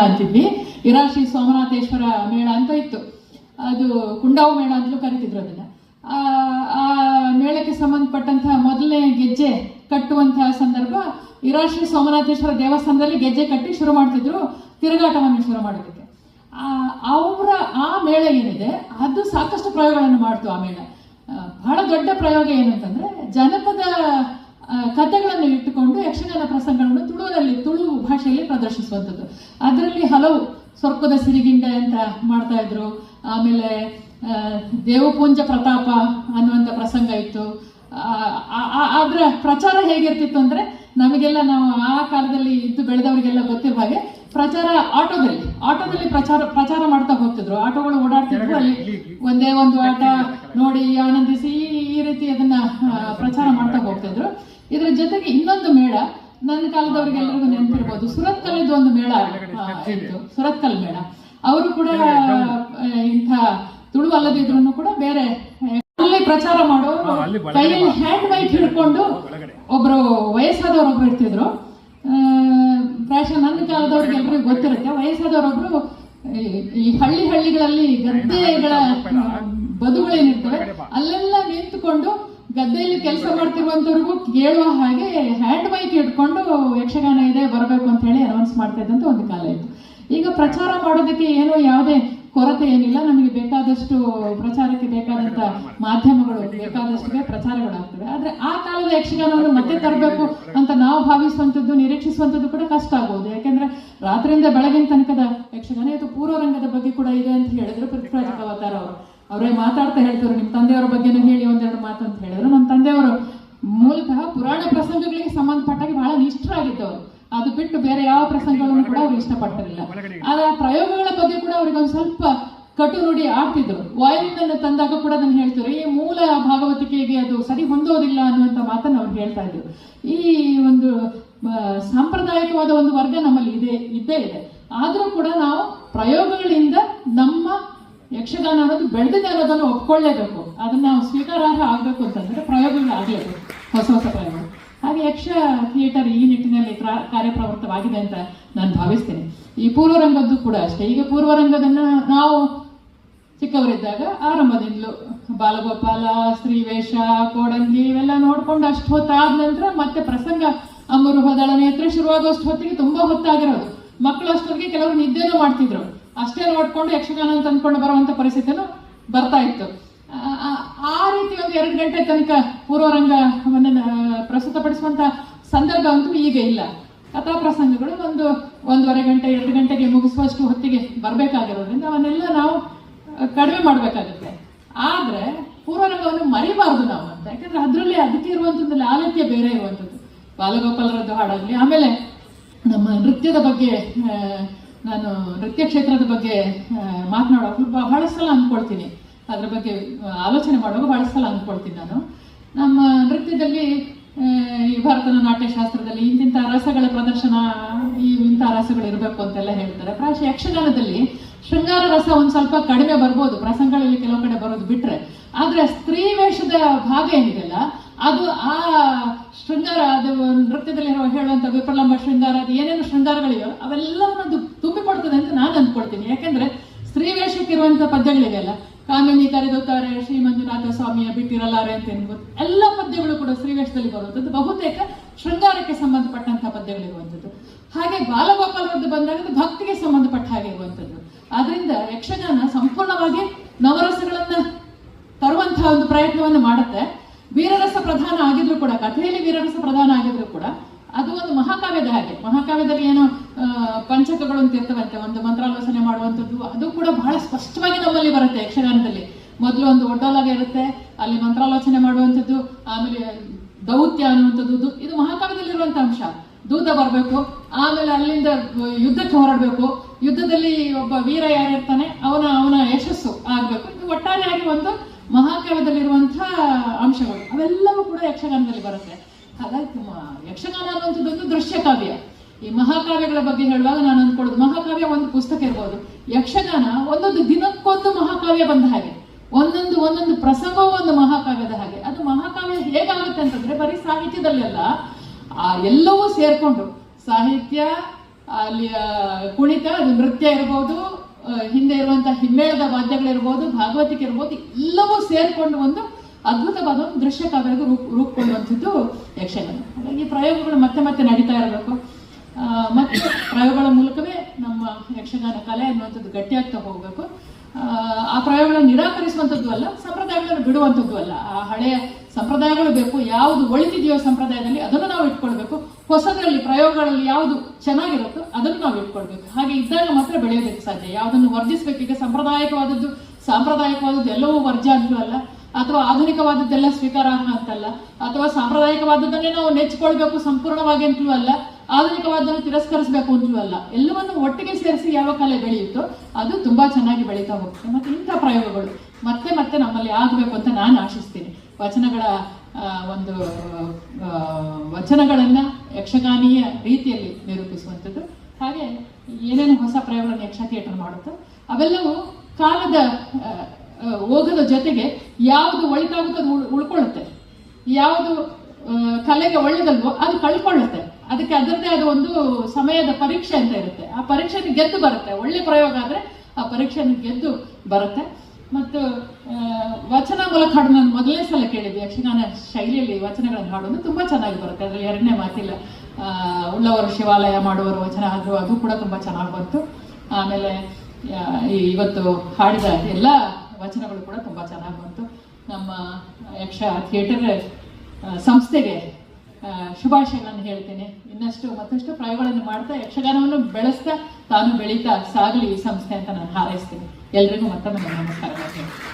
ಅಂತಿದ್ವಿ. ಇರಾಶಿ ಸೋಮನಾಥೇಶ್ವರ ಮೇಳ ಅಂತ ಇತ್ತು. ಅದು ಕುಂಡಾವು ಮೇಳ ಅಂತಲೂ ಕರಿತಿದ್ರು ಅದನ್ನ. ಆ ಮೇಳಕ್ಕೆ ಸಂಬಂಧಪಟ್ಟಂತಹ ಮೊದಲನೇ ಗೆಜ್ಜೆ ಕಟ್ಟುವಂತಹ ಸಂದರ್ಭ ಇರಾಶ್ರೀ ಸೋಮನಾಥೇಶ್ವರ ದೇವಸ್ಥಾನದಲ್ಲಿ ಗೆಜ್ಜೆ ಕಟ್ಟಿ ಶುರು ಮಾಡ್ತಿದ್ರು. ತಿರುಗಾಟವನ್ನು ಶುರು ಮಾಡೋದಕ್ಕೆ ಆ, ಅವರ ಆ ಮೇಳ ಏನಿದೆ ಅದು ಸಾಕಷ್ಟು ಪ್ರಯೋಗಗಳನ್ನು ಮಾಡ್ತು ಆ ಮೇಳ. ಬಹಳ ದೊಡ್ಡ ಪ್ರಯೋಗ ಏನಂತಂದ್ರೆ ಜನಪದ ಕಥೆಗಳನ್ನು ಇಟ್ಟುಕೊಂಡು ಯಕ್ಷಗಾನ ಪ್ರಸಂಗಗಳನ್ನು ತುಳುವಲ್ಲಿ ತುಳು ಭಾಷೆಯಲ್ಲಿ ಪ್ರದರ್ಶಿಸುವಂಥದ್ದು. ಅದರಲ್ಲಿ ಹಲವು ಸ್ವರ್ಗದ ಸಿರಿಗಿಂಡೆ ಅಂತ ಮಾಡ್ತಾ ಇದ್ರು. ಆಮೇಲೆ ದೇವಪುಂಜ ಪ್ರತಾಪ ಅನ್ನುವಂಥ ಪ್ರಸಂಗ ಇತ್ತು. ಅದರ ಪ್ರಚಾರ ಹೇಗಿರ್ತಿತ್ತು ಅಂದ್ರೆ ನಮಗೆಲ್ಲ ನಾವು ಆ ಕಾಲದಲ್ಲಿ ಇದ್ದು ಬೆಳೆದವರಿಗೆಲ್ಲ ಗೊತ್ತಿರುವ ಹಾಗೆ ಪ್ರಚಾರ ಆಟೋದಲ್ಲಿ ಆಟೋದಲ್ಲಿ ಪ್ರಚಾರ ಪ್ರಚಾರ ಮಾಡ್ತಾ ಹೋಗ್ತಿದ್ರು. ಆಟೋಗಳು ಓಡಾಡ್ತಿದ್ರು. ಅಲ್ಲಿ ಒಂದೇ ಒಂದು ಆಟ ನೋಡಿ ಆನಂದಿಸಿ ಈ ರೀತಿ ಅದನ್ನ ಪ್ರಚಾರ ಮಾಡ್ತಾ ಹೋಗ್ತಿದ್ರು. ಇದ್ರ ಜೊತೆಗೆ ಇನ್ನೊಂದು ಮೇಳ ನನ್ನ ಕಾಲದವರಿಗೆಲ್ಲರಿಗೂ ನೆನಪಿರ್ಬೋದು ಸುರತ್ಕಲ್ಲಿದ್ದು ಒಂದು ಮೇಳ ಇತ್ತು ಇತ್ತು ಸುರತ್ಕಲ್ ಮೇಳ ಅವರು ಕೂಡ ಇಂಥ ತುಳು ಅಲ್ಲದಿದ್ರು ಕೂಡ ಬೇರೆ ಅಲ್ಲಿ ಪ್ರಚಾರ ಮಾಡೋರು ಕೈಯಲ್ಲಿ ಹ್ಯಾಂಡ್ ಮೈಕ್ ಹಿಡ್ಕೊಂಡು ಒಬ್ರು ವಯಸ್ಸಾದವ್ರು ಒಬ್ರು ಇರ್ತಿದ್ರು ಆ, ಪ್ರಾಯಶಃ ನನ್ನ ಕಾಲದವ್ರಿಗೆ ಎಲ್ರಿಗೂ ಗೊತ್ತಿರುತ್ತೆ ವಯಸ್ಸಾದವರೊಬ್ರು ಈ ಹಳ್ಳಿ ಹಳ್ಳಿಗಳಲ್ಲಿ ಗದ್ದೆಗಳ ಬದುಗಳೇನಿರ್ತವೆ ಅಲ್ಲೆಲ್ಲ ನಿಂತುಕೊಂಡು ಗದ್ದೆಯಲ್ಲಿ ಕೆಲಸ ಮಾಡ್ತಿರುವಂತವ್ರಿಗೂ ಕೇಳುವ ಹಾಗೆ ಹ್ಯಾಂಡ್ ಮೈಕ್ ಇಟ್ಕೊಂಡು ಯಕ್ಷಗಾನ ಇದೆ, ಬರಬೇಕು ಅಂತ ಹೇಳಿ ಅನೌನ್ಸ್ ಮಾಡ್ತಾ ಇದ್ದಂತ ಒಂದು ಕಾಲ ಇತ್ತು ಈಗ ಪ್ರಚಾರ ಮಾಡೋದಕ್ಕೆ ಏನು ಯಾವುದೇ ಕೊರತೆ ಏನಿಲ್ಲ, ನಮಗೆ ಬೇಕಾದಷ್ಟು ಪ್ರಚಾರಕ್ಕೆ ಬೇಕಾದಂತ ಮಾಧ್ಯಮಗಳು ಬೇಕಾದಷ್ಟು ಪ್ರಚಾರಗಳಾಗ್ತವೆ. ಆದ್ರೆ ಆ ಕಾಲದ ಯಕ್ಷಗಾನವನ್ನು ಮತ್ತೆ ತರಬೇಕು ಅಂತ ನಾವು ಭಾವಿಸುವಂಥದ್ದು, ನಿರೀಕ್ಷಿಸುವಂಥದ್ದು ಕೂಡ ಕಷ್ಟ ಆಗ್ಬೋದು. ಯಾಕೆಂದ್ರೆ ರಾತ್ರಿಯಿಂದ ಬೆಳಗಿನ ತನಕದ ಯಕ್ಷಗಾನ, ಇದು ಪೂರ್ವರಂಗದ ಬಗ್ಗೆ ಕೂಡ ಇದೆ ಅಂತ ಹೇಳಿದ್ರು ಪೃಥ್ವಿರಾಜ್ ಅವತಾರ ಅವರು. ಅವರೇ ಮಾತಾಡ್ತಾ ಹೇಳ್ತಾರೆ, ನಿಮ್ಮ ತಂದೆಯವರ ಬಗ್ಗೆನೂ ಹೇಳಿ ಒಂದೆರಡು ಮಾತು ಅಂತ ಹೇಳಿದ್ರು. ನಮ್ಮ ತಂದೆಯವರು ಮೂಲತಃ ಪುರಾಣ ಪ್ರಸಂಗಗಳಿಗೆ ಸಂಬಂಧಪಟ್ಟಾಗಿ ಬಹಳ ನಿಷ್ಠರಾಗಿದ್ದವರು. ಅದು ಬಿಟ್ಟು ಬೇರೆ ಯಾವ ಪ್ರಸಂಗಗಳನ್ನು ಕೂಡ ಅವ್ರು ಇಷ್ಟಪಟ್ಟಿರಲಿಲ್ಲ. ಆದ್ರೆ ಆ ಪ್ರಯೋಗಗಳ ಬಗ್ಗೆ ಕೂಡ ಅವ್ರಿಗೆ ಒಂದು ಸ್ವಲ್ಪ ಕಟು ನುಡಿ ಆಡ್ತಿದ್ರು ತಂದಾಗ ಕೂಡ ಅದನ್ನು ಹೇಳ್ತಿದ್ರು. ಈ ಮೂಲ ಭಾಗವತಿಕೆಗೆ ಅದು ಸರಿ ಹೊಂದೋದಿಲ್ಲ ಅನ್ನುವಂಥ ಮಾತನ್ನು ಅವ್ರು ಹೇಳ್ತಾ ಇದ್ರು. ಈ ಒಂದು ಸಾಂಪ್ರದಾಯಿಕವಾದ ಒಂದು ವರ್ಗ ನಮ್ಮಲ್ಲಿ ಇದೆ, ಇದ್ದೇ ಇದೆ. ಆದರೂ ಕೂಡ ನಾವು ಪ್ರಯೋಗಗಳಿಂದ ನಮ್ಮ ಯಕ್ಷಗಾನ ಅನ್ನೋದು ಬೆಳೆದಿದೆ ಅನ್ನೋದನ್ನು ಒಪ್ಕೊಳ್ಳೇಬೇಕು. ಅದನ್ನ ನಾವು ಸ್ವೀಕಾರಾರ್ಹ ಆಗಬೇಕು ಅಂತಂದ್ರೆ ಪ್ರಯೋಗಗಳು ಆಗಲೇಬೇಕು. ಹೊಸ ಹೊಸ ಪ್ರಯೋಗಗಳು. ಹಾಗೆ ಯಕ್ಷ ಥಿಯೇಟರ್ ಈ ನಿಟ್ಟಿನಲ್ಲಿ ಪ್ರ- ಕಾರ್ಯಪ್ರವೃತ್ತವಾಗಿದೆ ಅಂತ ನಾನು ಭಾವಿಸ್ತೇನೆ. ಈ ಪೂರ್ವರಂಗದ್ದು ಕೂಡ ಅಷ್ಟೇ. ಈಗ ಪೂರ್ವರಂಗದನ್ನ ನಾವು ಚಿಕ್ಕವರಿದ್ದಾಗ ಆರಂಭದಿಂದಲೂ ಬಾಲಗೋಪಾಲ, ಸ್ತ್ರೀವೇಷ ಕೋಡಂಗಿ ಇವೆಲ್ಲ ನೋಡ್ಕೊಂಡು ಅಷ್ಟು ಹೊತ್ತಾದ ನಂತರ ಮತ್ತೆ ಪ್ರಸಂಗ ಅಮರು ಹೊದಳ ನೇತ್ರ ಶುರುವಾಗೋಷ್ಟು ಹೊತ್ತಿಗೆ ತುಂಬಾ ಹೊತ್ತಾಗಿರೋದು. ಮಕ್ಕಳು ಅಷ್ಟೊತ್ತಿಗೆ ಕೆಲವರು ನಿದ್ದೆನೂ ಮಾಡ್ತಿದ್ರು. ಅಷ್ಟೇ ನೋಡ್ಕೊಂಡು ಯಕ್ಷಗಾನ ಅಂತ ಅಂದ್ಕೊಂಡು ಬರುವಂತ ಪರಿಸ್ಥಿತಿನೂ ಬರ್ತಾ ಇತ್ತು. ಆ- ರೀತಿ ಒಂದು ಎರಡು ಗಂಟೆ ತನಕ ಪೂರ್ವರಂಗವನ್ನು ಪ್ರಸ್ತುತಪಡಿಸುವಂತ ಸಂದರ್ಭ ಅಂತೂ ಈಗ ಇಲ್ಲ. ಕಥಾ ಪ್ರಸಂಗಗಳು ಒಂದು ಒಂದೂವರೆ ಗಂಟೆ, ಎರಡು ಗಂಟೆಗೆ ಮುಗಿಸುವಷ್ಟು ಹೊತ್ತಿಗೆ ಬರಬೇಕಾಗಿರೋದ್ರಿಂದ ಅವನ್ನೆಲ್ಲ ನಾವು ಕಡಿಮೆ ಮಾಡಬೇಕಾಗುತ್ತೆ. ಆದ್ರೆ ಪೂರ್ವರಂಗವನ್ನು ಮರಿಬಾರ್ದು ನಾವು ಅಂತ. ಯಾಕಂದ್ರೆ ಅದರಲ್ಲಿ ಅದಕ್ಕೆ ಇರುವಂಥದ್ದು ಲಾಲಿತ್ಯ ಬೇರೆ ಇರುವಂಥದ್ದು ಬಾಲಗೋಪಾಲರದ್ದು ಹಾಡಾಗಲಿ, ಆಮೇಲೆ ನಮ್ಮ ನೃತ್ಯದ ಬಗ್ಗೆ ನಾನು ನೃತ್ಯ ಕ್ಷೇತ್ರದ ಬಗ್ಗೆ ಮಾತನಾಡೋಕೆ ಬಹಳ ಸಲ ಅಂದ್ಕೊಳ್ತೀನಿ. ಅದ್ರ ಬಗ್ಗೆ ಆಲೋಚನೆ ಮಾಡುವಾಗ ಬಹಳ ಸಲ ಅಂದ್ಕೊಳ್ತೀನಿ ನಾನು. ನಮ್ಮ ನೃತ್ಯದಲ್ಲಿ ಈ ಭಾರತದ ನಾಟ್ಯಶಾಸ್ತ್ರದಲ್ಲಿ ಇಂತಿಂಥ ರಸಗಳ ಪ್ರದರ್ಶನ, ಈ ಇಂಥ ರಸಗಳು ಇರಬೇಕು ಅಂತೆಲ್ಲ ಹೇಳ್ತಾರೆ. ಪ್ರಾಯಶಃ ಯಕ್ಷಗಾನದಲ್ಲಿ ಶೃಂಗಾರ ರಸ ಒಂದು ಸ್ವಲ್ಪ ಕಡಿಮೆ ಬರ್ಬೋದು. ಪ್ರಸಂಗಗಳಲ್ಲಿ ಕೆಲವು ಕಡೆ ಬರೋದು ಬಿಟ್ರೆ. ಆದ್ರೆ ಸ್ತ್ರೀ ವೇಷದ ಭಾಗ ಏನಿದೆಯಲ್ಲ ಅದು ಆ ಶೃಂಗಾರ, ಅದು ನೃತ್ಯದಲ್ಲಿ ಹೇಳುವಂಥ ವಿಪ್ರಲಂಬ ಶೃಂಗಾರ, ಅದು ಏನೇನು ಶೃಂಗಾರಗಳಿವೆ ಅವೆಲ್ಲವನ್ನು ತುಂಬಿಕೊಡ್ತದೆ ಅಂತ ನಾನು ಅಂದ್ಕೊಳ್ತೀನಿ. ಯಾಕೆಂದ್ರೆ ಸ್ತ್ರೀ ವೇಷಕ್ಕಿರುವಂತ ಪದ್ಯಗಳಿವೆಯಲ್ಲ ಕಾಮಿನಿ ಕರೆದುತ್ತಾರೆ ಶ್ರೀ ಮಂಜುನಾಥ ಸ್ವಾಮಿಯ ಬಿಟ್ಟಿರಲಾರೆ ಅಂತ ಏನ್ಬೋದು ಎಲ್ಲ ಪದ್ಯಗಳು ಕೂಡ ಸ್ತ್ರೀ ವೇಷದಲ್ಲಿ ಬರುವಂಥದ್ದು. ಬಹುತೇಕ ಶೃಂಗಾರಕ್ಕೆ ಸಂಬಂಧಪಟ್ಟಂತಹ ಪದ್ಯಗಳಿರುವಂಥದ್ದು. ಹಾಗೆ ಬಾಲಗೋಪಾಲರದ್ದು ಬಂದಾಗ ಭಕ್ತಿಗೆ ಸಂಬಂಧಪಟ್ಟ ಹಾಗೆ ಇರುವಂಥದ್ದು. ಆದ್ರಿಂದ ಯಕ್ಷಗಾನ ಸಂಪೂರ್ಣವಾಗಿ ನವರಸಗಳನ್ನ ತರುವಂತಹ ಒಂದು ಪ್ರಯತ್ನವನ್ನು ಮಾಡುತ್ತೆ. ವೀರರಸ ಪ್ರಧಾನ ಆಗಿದ್ರು ಕೂಡ, ಕಥೆಯಲ್ಲಿ ವೀರರಸ ಪ್ರಧಾನ ಆಗಿದ್ರು ಕೂಡ, ಅದು ಒಂದು ಮಹಾಕಾವ್ಯದ ಹಾಗೆ. ಮಹಾಕಾವ್ಯದಲ್ಲಿ ಏನೋ ಪಂಚಕಗಳು ಅಂತ ಇರ್ತವಂತೆ ಒಂದು ಮಂತ್ರಾಲೋಚನೆ ಮಾಡುವಂಥದ್ದು, ಅದು ಕೂಡ ಬಹಳ ಸ್ಪಷ್ಟವಾಗಿ ನಮ್ಮಲ್ಲಿ ಬರುತ್ತೆ ಯಕ್ಷಗಾನದಲ್ಲಿ. ಮೊದಲು ಒಂದು ಒಡ್ಡೋಲಾಗ ಇರುತ್ತೆ, ಅಲ್ಲಿ ಮಂತ್ರಾಲೋಚನೆ ಮಾಡುವಂಥದ್ದು, ಆಮೇಲೆ ದೌತ್ಯ ಅನ್ನುವಂಥದ್ದು ಇದು- ಮಹಾಕಾವ್ಯದಲ್ಲಿ ಮಹಾಕಾವ್ಯದಲ್ಲಿರುವಂತ ಅಂಶ. ದೂತ ಬರಬೇಕು, ಆಮೇಲೆ ಅಲ್ಲಿಂದ ಯುದ್ಧಕ್ಕೆ ಹೊರಡಬೇಕು. ಯುದ್ಧದಲ್ಲಿ ಒಬ್ಬ ವೀರ ಯಾರಿರ್ತಾನೆ, ಅವನ ಅವನ ಯಶಸ್ಸು ಆಗಬೇಕು. ಇದು ಒಟ್ಟಾರೆಯಾಗಿ ಒಂದು ಮಹಾಕಾವ್ಯದಲ್ಲಿರುವಂತಹ ಅಂಶಗಳು. ಅವೆಲ್ಲವೂ ಕೂಡ ಯಕ್ಷಗಾನದಲ್ಲಿ ಬರುತ್ತೆ. ಹಾಗಾಗಿ ಯಕ್ಷಗಾನ ಅನ್ನುವಂಥದ್ದೊಂದು ದೃಶ್ಯ ಕಾವ್ಯ ಈ ಮಹಾಕಾವ್ಯಗಳ ಬಗ್ಗೆ ಹೇಳುವಾಗ ನಾನು ಅಂದ್ಕೊಳ್ಳೋದು, ಮಹಾಕಾವ್ಯ ಒಂದು ಪುಸ್ತಕ ಇರ್ಬೋದು. ಯಕ್ಷಗಾನ ಒಂದೊಂದು ದಿನಕ್ಕೊಂದು ಮಹಾಕಾವ್ಯ ಬಂದ ಹಾಗೆ. ಒಂದೊಂದು ಒಂದೊಂದು ಪ್ರಸಂಗವೂ ಒಂದು ಮಹಾಕಾವ್ಯದ ಹಾಗೆ. ಅದು ಮಹಾಕಾವ್ಯ ಹೇಗಾಗುತ್ತೆ ಅಂತಂದ್ರೆ ಬರೀ ಸಾಹಿತ್ಯದಲ್ಲೆಲ್ಲ, ಆ ಎಲ್ಲವೂ ಸೇರ್ಕೊಂಡು ಸಾಹಿತ್ಯ, ಅಲ್ಲಿ ಕುಣಿತ, ಅದು ನೃತ್ಯ ಇರ್ಬೋದು ಹಿಂದೆ ಇರುವಂತಹ ಹಿಮ್ಮೇಳದ ವಾದ್ಯಗಳಿರ್ಬೋದು, ಭಾಗವತಿಕೆ ಇರ್ಬೋದು, ಎಲ್ಲವೂ ಸೇರ್ಕೊಂಡು ಒಂದು ಅದ್ಭುತವಾದ ಒಂದು ದೃಶ್ಯ ಕಾವ್ಯಕ್ಕೆ ರೂಪ ರೂಪುಕೊಳ್ಳುವಂಥದ್ದು ಯಕ್ಷಗಾನ. ಹಾಗಾಗಿ ಪ್ರಯೋಗಗಳು ಮತ್ತೆ ಮತ್ತೆ ನಡೀತಾ ಇರಬೇಕು. ಮತ್ತೆ ಪ್ರಯೋಗಗಳ ಮೂಲಕವೇ ನಮ್ಮ ಯಕ್ಷಗಾನ ಕಲೆ ಅನ್ನುವಂಥದ್ದು ಗಟ್ಟಿಯಾಗ್ತಾ ಹೋಗಬೇಕು. ಆ, ಪ್ರಯೋಗಗಳನ್ನು ನಿರಾಕರಿಸುವಂಥದ್ದು ಅಲ್ಲ ಸಂಪ್ರದಾಯಗಳನ್ನು ಬಿಡುವಂಥದ್ದು ಅಲ್ಲ. ಆ ಹಳೆಯ ಸಂಪ್ರದಾಯಗಳು ಬೇಕು ಯಾವುದು ಒಳಿತಿದೆಯೋ ಸಂಪ್ರದಾಯದಲ್ಲಿ ಅದನ್ನು ನಾವು ಇಟ್ಕೊಳ್ಬೇಕು. ಹೊಸದರಲ್ಲಿ ಪ್ರಯೋಗಗಳಲ್ಲಿ ಯಾವುದು ಚೆನ್ನಾಗಿರುತ್ತೋ ಅದನ್ನು ನಾವು ಇಟ್ಕೊಳ್ಬೇಕು. ಹಾಗೆ ಇದ್ದಾಗ ಮಾತ್ರ ಬೆಳೆಯೋದಕ್ಕೆ ಸಾಧ್ಯ. ಯಾವುದನ್ನು ವರ್ಜಿಸಬೇಕು ಈಗ ಸಾಂಪ್ರದಾಯಿಕವಾದದ್ದು ಸಾಂಪ್ರದಾಯಿಕವಾದದ್ದು ಎಲ್ಲವೂ ವರ್ಜ ಅಂತೂ ಅಲ್ಲ ಅಥವಾ ಆಧುನಿಕವಾದದ್ದೆಲ್ಲ ಸ್ವೀಕಾರಾರ್ಹ ಅಂತಲ್ಲ ಅಥವಾ ಸಾಂಪ್ರದಾಯಿಕವಾದದ್ದನ್ನೇ ನಾವು ನೆಚ್ಕೊಳ್ಬೇಕು ಸಂಪೂರ್ಣವಾಗಿ ಅಂತಲೂ ಅಲ್ಲ ಆಧುನಿಕವಾದನ್ನು ತಿರಸ್ಕರಿಸಬೇಕು ಅಂತಲೂ ಅಲ್ಲ, ಎಲ್ಲವನ್ನು ಒಟ್ಟಿಗೆ ಸೇರಿಸಿ ಯಾವ ಕಲೆ ಬೆಳೆಯುತ್ತೋ ಅದು ತುಂಬಾ ಚೆನ್ನಾಗಿ ಬೆಳೀತಾ ಹೋಗುತ್ತೆ. ಮತ್ತೆ ಇಂಥ ಪ್ರಯೋಗಗಳು ಮತ್ತೆ ಮತ್ತೆ ನಮ್ಮಲ್ಲಿ ಆಗಬೇಕು ಅಂತ ನಾನು ಆಶಿಸ್ತೀನಿ. ವಚನಗಳ ಒಂದು ವಚನಗಳನ್ನು ಯಕ್ಷಗಾನೀಯ ರೀತಿಯಲ್ಲಿ ನಿರೂಪಿಸುವಂಥದ್ದು. ಹಾಗೆ ಏನೇನು ಹೊಸ ಪ್ರಯೋಗಗಳನ್ನು ಯಕ್ಷ ಥಿಯೇಟರ್ ಮಾಡುತ್ತೋ, ಅವೆಲ್ಲವೂ ಕಾಲದ ಓಗದ ಜೊತೆಗೆ ಯಾವುದು ಒಳಿತಾಗುತ್ತೋ ಉಳ್ಕೊಳ್ಳುತ್ತೆ. ಯಾವುದು ಕಲೆಗೆ ಒಳ್ಳೆದಲ್ವೋ ಅದು ಕಳ್ಕೊಳ್ಳುತ್ತೆ. ಅದಕ್ಕೆ ಅದರದ್ದೇ ಆದ ಒಂದು ಸಮಯದ ಪರೀಕ್ಷೆ ಅಂತ ಇರುತ್ತೆ. ಆ ಪರೀಕ್ಷೆಗೆ ಗೆದ್ದು ಬರುತ್ತೆ. ಒಳ್ಳೆ ಪ್ರಯೋಗ ಆದ್ರೆ ಆ ಪರೀಕ್ಷೆಯನ್ನು ಗೆದ್ದು ಬರುತ್ತೆ. ಮತ್ತು ವಚನ ಮೂಲಕ ಹಾಡು ನಾನು ಮೊದಲನೇ ಸಲ ಕೇಳಿದ್ದೆ. ಯಕ್ಷಗಾನ ಶೈಲಿಯಲ್ಲಿ ವಚನಗಳನ್ನು ಹಾಡೋದು ತುಂಬಾ ಚೆನ್ನಾಗಿ ಬರುತ್ತೆ. ಅದರಲ್ಲಿ ಎರಡನೇ ಮಾತಿಲ್ಲ ಉಳ್ಳವರು ಶಿವಾಲಯ ಮಾಡುವರು ವಚನ ಆದರೂ ಅದು ಕೂಡ ತುಂಬಾ ಚೆನ್ನಾಗಿ ಬಂತು. ಆಮೇಲೆ ಇವತ್ತು ಹಾಡಿದ ಎಲ್ಲ ವಚನಗಳು ಕೂಡ ತುಂಬಾ ಚೆನ್ನಾಗಿ ಬಂತು. ನಮ್ಮ ಯಕ್ಷ ಥಿಯೇಟರ್ ಸಂಸ್ಥೆಗೆ ಶುಭಾಶಯಗಳನ್ನು ಹೇಳ್ತೇನೆ. ಇನ್ನಷ್ಟು ಮತ್ತಷ್ಟು ಪ್ರಯೋಗಗಳನ್ನು ಮಾಡ್ತಾ, ಯಕ್ಷಗಾನವನ್ನು ಬೆಳೆಸ್ತಾ, ತಾನು ಬೆಳೀತಾ ಸಾಗಲಿ ಈ ಸಂಸ್ಥೆ ಅಂತ ನಾನು ಹಾರೈಸ್ತೇನೆ. ಎಲ್ರಿಗೂ ಮತ್ತೊಮ್ಮೆ ನಮಸ್ಕಾರ